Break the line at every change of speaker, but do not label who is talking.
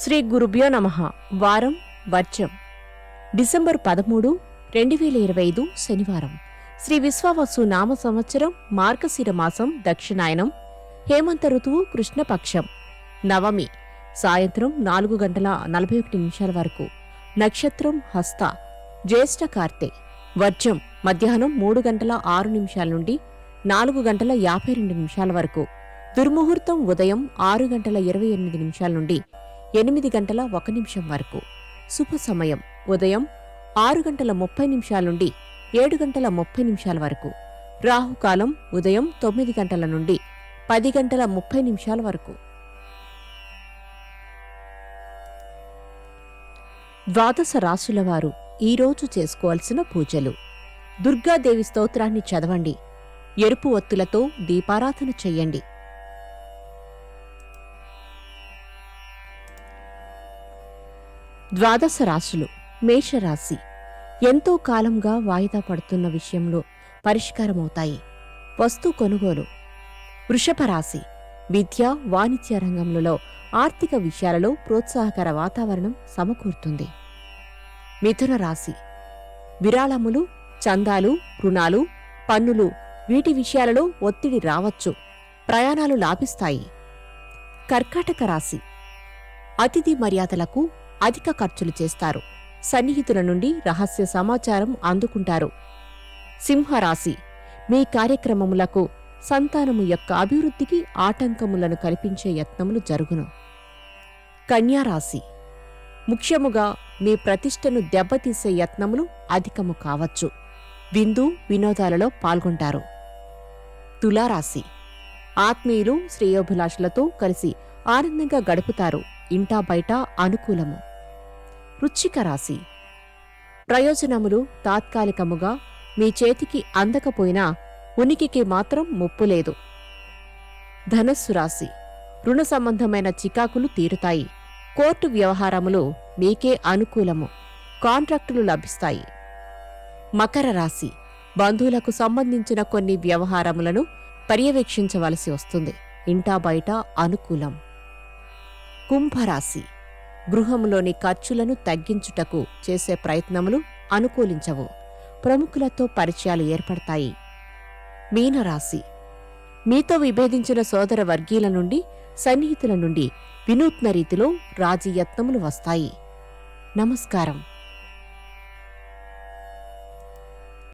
శ్రీ గురుభ్యో నమ. వారం వర్జం. డిసెంబర్ పదమూడు రెండు వేల ఇరవై ఐదు శనివారం. శ్రీ విశ్వావసు నామ సంవత్సరం మార్గశిర మాసం దక్షిణాయనం హేమంత ఋతువు కృష్ణపక్షం. నవమి సాయంత్రం నాలుగు గంటల నలభై ఒకటి నిమిషాల వరకు. నక్షత్రం హస్త. జ్యేష్ఠ కార్తె. వర్జం మధ్యాహ్నం మూడు గంటల ఆరు నిమిషాల నుండి నాలుగు గంటల యాభై రెండు నిమిషాల వరకు. దుర్ముహూర్తం ఉదయం ఆరు గంటల ఇరవై ఎనిమిది నిమిషాల నుండి ఎనిమిది గంటల ఒక నిమిషం వరకు. శుభ సమయం. ఉదయం ఆరు గంటల ముప్పై నిమిషాల నుండి ఏడు గంటల ముప్పై నిమిషాల వరకు. రాహుకాలం ఉదయం తొమ్మిది గంటల నుండి పది గంటల ముప్పై నిమిషాల వరకు. ద్వాదశ రాశులవారు ఈరోజు చేసుకోవాల్సిన పూజలు. దుర్గాదేవి స్తోత్రాన్ని చదవండి. ఎరుపు ఒత్తులతో దీపారాధన చెయ్యండి ద్వాదశ రాశులు మేషరాశి. ఎంతో కాలంగా వాయిదా పడుతున్న విషయంలో పరిష్కారమవుతాయి. వస్తు కొనుగోలు. వృషభ రాశి. విద్య వాణిజ్య రంగంలో ఆర్థిక విషయాలలో ప్రోత్సాహకర వాతావరణం సమకూరుతుంది. మిథున రాశి. విరాళములు చందాలు రుణాలు పన్నులు వీటి విషయాలలో ఒత్తిడి రావచ్చు ప్రయాణాలు లాభిస్తాయి. కర్కాటక రాశి. అతిథి మర్యాదలకు అధిక ఖర్చులు చేస్తారు. సన్నిహితుల నుండి రహస్య సమాచారం అందుకుంటారు. సింహరాశి. మీ కార్యక్రమములకు సంతానము యొక్క అభివృద్ధికి ఆటంకములను కల్పించే యత్నములు జరుగును. కన్యారాశి. ముఖ్యముగా మీ ప్రతిష్టను దెబ్బతీసే యత్నములు అధికము కావచ్చు. విందు వినోదాలలో పాల్గొంటారు. తులారాశి. ఆత్మీయులు శ్రేయోభిలాషులతో కలిసి ఆనందంగా గడుపుతారు. ఇంటా బయట అనుకూలము. రుచిక రాశి. ప్రయోజనములు తాత్కాలికముగా మీ చేతికి అందకపోయినా ఉనికికి మాత్రం ముప్పు లేదు. ధనస్సు రాశి. రుణ సంబంధమైన చికాకులు తీరుతాయి. కోర్టు వ్యవహారములు మీకే అనుకూలము. కాంట్రాక్టులు లభిస్తాయి. మకర రాశి. బంధువులకు సంబంధించిన కొన్ని వ్యవహారములను పర్యవేక్షించవలసి వస్తుంది. ఇంటా బయట అనుకూలం. కుంభరాశి. గృహంలోని ఖర్చులను తగ్గించుటకు చేసే ప్రయత్నములు అనుకూలించవు. ప్రముఖులతో పరిచయాలు ఏర్పడతాయి. మీనరాశి. మీతో విభేదించిన సోదర వర్గీయుల నుండి సన్నిహితుల నుండి వినూత్న రీతిలో రాజీయత్నములు వస్తాయి. నమస్కారం.